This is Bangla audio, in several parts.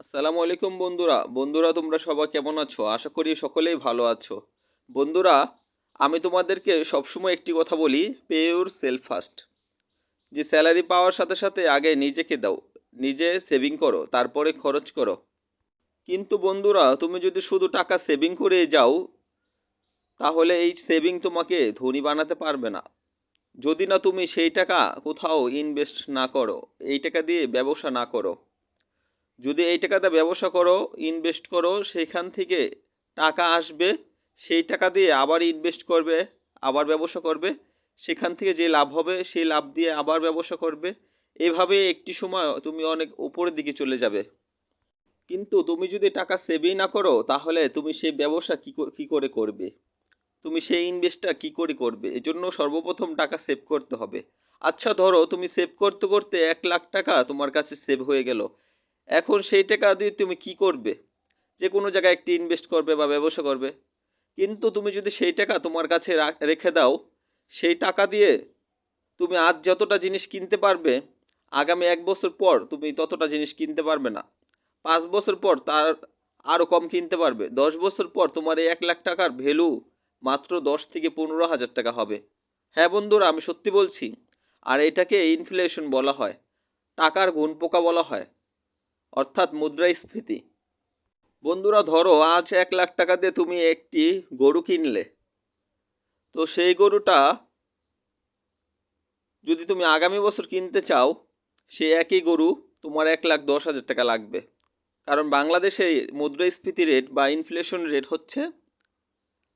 আসসালামু আলাইকুম বন্ধুরা। বন্ধুরা, তোমরা সবাই কেমন আছো? আশা করি সকলেই ভালো আছো। বন্ধুরা, আমি তোমাদেরকে সবসময় একটি কথা বলি পে ইউর সেলফ ফার্স্ট যে স্যালারি পাওয়ার সাথে সাথে আগে নিজেকে দাও, নিজে সেভিং করো, তারপরে খরচ করো। কিন্তু বন্ধুরা, তুমি যদি শুধু টাকা সেভিং করে যাও, তাহলে এই সেভিং তোমাকে ধনী বানাতে পারবে না। যদি না তুমি সেই টাকা কোথাও ইনভেস্ট না করো, এই টাকা দিয়ে ব্যবসা না করো। যদি এই টাকাতে ব্যবসা করো ইনভেস্ট করো সেইখান থেকে টাকা আসবে, সেই টাকা দিয়ে আবার ইনভেস্ট করবে, আবার ব্যবসা করবে, সেখান থেকে যে লাভ হবে, সেই লাভ দিয়ে আবার ব্যবসা করবে। এভাবে একটি সময় তুমি অনেক উপরের দিকে চলে যাবে। কিন্তু তুমি যদি টাকা সেভই না করো, তাহলে তুমি সেই ব্যবসা কী কী করে করবে? তুমি সেই ইনভেস্টটা কী করে করবে? এজন্য সর্বপ্রথম টাকা সেভ করতে হবে। আচ্ছা ধরো তুমি সেভ করতে করতে এক লাখ টাকা তোমার কাছে সেভ হয়ে গেল। এখন সেই টাকা দিয়ে তুমি কি করবে? যে কোনো জায়গায় একটি ইনভেস্ট করবে বা ব্যবসা করবে। কিন্তু তুমি যদি সেই টাকা তোমার কাছে রেখে দাও, সেই টাকা দিয়ে তুমি আজ যতটা জিনিস কিনতে পারবে, আগামী এক বছর পর তুমি ততটা জিনিস কিনতে পারবে না। পাঁচ বছর পর তার আরও কম কিনতে পারবে। দশ বছর পর তোমার এই এক লাখ টাকার ভ্যালু মাত্র দশ থেকে পনেরো হাজার টাকা হবে। হ্যাঁ বন্ধুরা, আমি সত্যি বলছি, আর এটাকে ইনফ্লেশন বলা হয়, টাকার গুণ পোকা বলা হয়। অর্থাৎ মুদ্রাস্ফীতি। বন্ধুরা, ধরো আজ এক লাখ টাকা দিয়ে তুমি একটি গরু কিনলে। তো সেই গরুটা যদি তুমি আগামী বছর কিনতে চাও, সে একই গরু তোমার এক লাখ দশ হাজার টাকা লাগবে। কারণ বাংলাদেশে মুদ্রাস্ফীতি রেট বা ইনফ্লেশন রেট হচ্ছে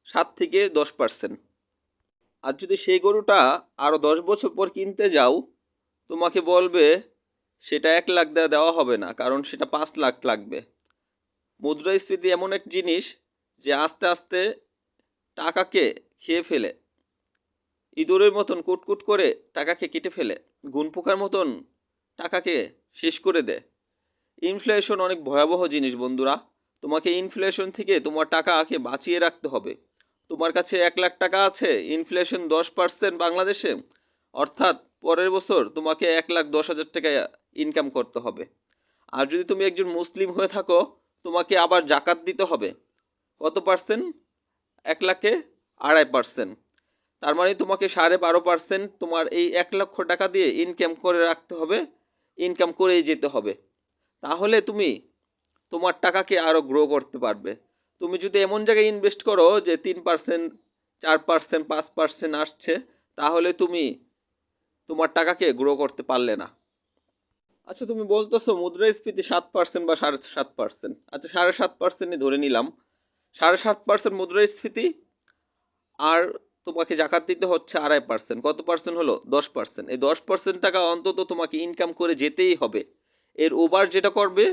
সাত থেকে দশ পার্সেন্ট আর যদি সেই গরুটা আরও দশ বছর পর কিনতে যাও, তোমাকে বলবে সেটা এক লাখ দেওয়া দেওয়া হবে না, কারণ সেটা পাঁচ লাখ লাগবে। মুদ্রাস্ফীতি এমন এক জিনিস যে আস্তে আস্তে টাকাকে খেয়ে ফেলে। ইঁদুরের মতন কুটকুট করে টাকাকে কেটে ফেলে। গুণ পোকার মতন টাকাকে শেষ করে দেয়। ইনফ্লেশন অনেক ভয়াবহ জিনিস বন্ধুরা। তোমাকে ইনফ্লেশন থেকে তোমার টাকাকে বাঁচিয়ে রাখতে হবে। তোমার কাছে এক লাখ টাকা আছে, ইনফ্লেশন দশ পার্সেন্ট বাংলাদেশে। অর্থাৎ পরের বছর তোমাকে এক লাখ দশ হাজার টাকা ইনকাম করতে হবে। আর যদি তুমি একজন মুসলিম হয়ে থাকো, তোমাকে আবার জাকাত দিতে হবে। কত পার্সেন্ট এক লাখে আড়াই পার্সেন্ট তার মানে তোমাকে সাড়ে বারো পার্সেন্ট তোমার এই এক লক্ষ টাকা দিয়ে ইনকাম করে রাখতে হবে ইনকাম করেই যেতে হবে। তাহলে তুমি তোমার টাকাকে আরও গ্রো করতে পারবে। তুমি যদি এমন জায়গায় ইনভেস্ট করো যে তিন পার্সেন্ট চার পার্সেন্ট পাঁচ পার্সেন্ট আসছে, তাহলে তুমি তোমার টাকাকে গ্রো করতে পারলে না। আচ্ছা তুমি বলতেছো মুদ্রাস্ফীতি সাত পার্সেন্ট বা সাড়ে সাত পার্সেন্ট আচ্ছা সাড়ে সাত পার্সেন্টই ধরে নিলাম। সাড়ে সাত পার্সেন্ট মুদ্রাস্ফীতি আর তোমাকে জাকাত দিতে হচ্ছে আড়াই পার্সেন্ট কত পার্সেন্ট হলো? দশ পার্সেন্ট এই দশ পার্সেন্ট টাকা অন্তত তোমাকে ইনকাম করে যেতেই হবে। এর ওভার যেটা করবে,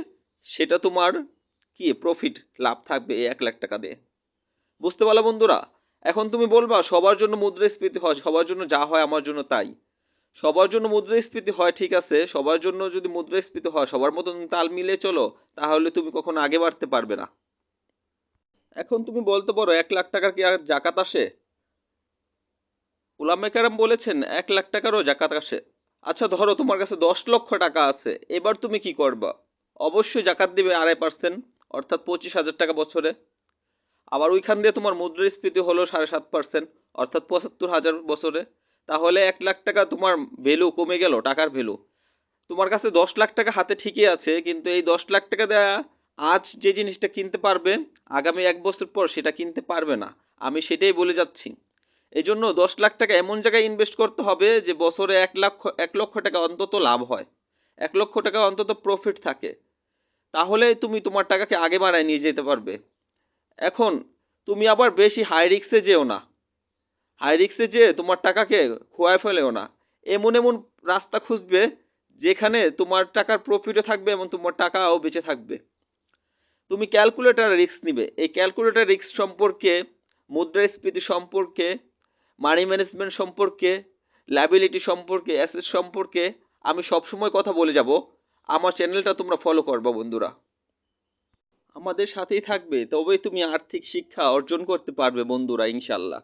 সেটা তোমার কি? প্রফিট লাভ থাকবে এই এক লাখ টাকা দিয়ে। বুঝতে পারল বন্ধুরা? এখন তুমি বলবা, সবার জন্য মুদ্রাস্ফীতি হয়, সবার জন্য যা হয় আমার জন্য তাই। সবার জন্য মুদ্রাস্ফীতি হয়, ঠিক আছে। সবার জন্য যদি মুদ্রাস্ফীতি হয়, সবার মতন তাল মিলে চলো, তাহলে তুমি কখনো আগে বাড়তে পারবে না। এখন তুমি বলতে পারো, এক লাখ টাকার কি আর জাকাত আসে? উলামে কেরাম বলেছেন, এক লাখ টাকারও জাকাত আসে। আচ্ছা ধরো তোমার কাছে দশ লক্ষ টাকা আছে, এবার তুমি কি করবা? অবশ্যই জাকাত দিবে আড়াই পার্সেন্ট, অর্থাৎ পঁচিশ হাজার টাকা বছরে। আবার ওইখান দিয়ে তোমার মুদ্রাস্ফীতি হলো সাড়ে সাত পার্সেন্ট, অর্থাৎ পঁচাত্তর হাজার বছরে। তাহলে এক লাখ টাকা তোমার ভ্যালু কমে গেল, টাকার ভ্যালু তোমার কাছে দশ লাখ টাকা হাতে ঠিকই আছে, কিন্তু এই দশ লাখ টাকা দেয়া আজ যে জিনিসটা কিনতে পারবে, আগামী এক বছর পর সেটা কিনতে পারবে না। আমি সেটাই বলে যাচ্ছি। এই জন্য দশ লাখ টাকা এমন জায়গায় ইনভেস্ট করতে হবে যে বছরে এক লক্ষ এক লক্ষ টাকা অন্তত লাভ হয়। এক লক্ষ টাকা অন্তত প্রফিট থাকে। তাহলে তুমি তোমার টাকাকে আগে বাড়ায় নিয়ে যেতে পারবে। এখন তুমি আবার বেশি হাই রিক্সে যেও না। হাই রিক্সে যেয়ে তোমার টাকাকে খোয়ায় ফেলেও না। এমন এমন রাস্তা খুঁজবে যেখানে তোমার টাকার প্রফিটও থাকবে এবং তোমার টাকাও বেঁচে থাকবে। তুমি ক্যালকুলেটার রিস্ক নিবে। এই ক্যালকুলেটার রিস্ক সম্পর্কে মুদ্রাস্ফীতি সম্পর্কে মানি ম্যানেজমেন্ট সম্পর্কে লাইবিলিটি সম্পর্কে অ্যাসেট সম্পর্কে আমি সবসময় কথা বলে যাব। আমার চ্যানেলটা তোমরা ফলো করবা বন্ধুরা। আমাদের সাথেই থাকবে। তবেই তুমি আর্থিক শিক্ষা অর্জন করতে পারবে বন্ধুরা ইনশাল্লাহ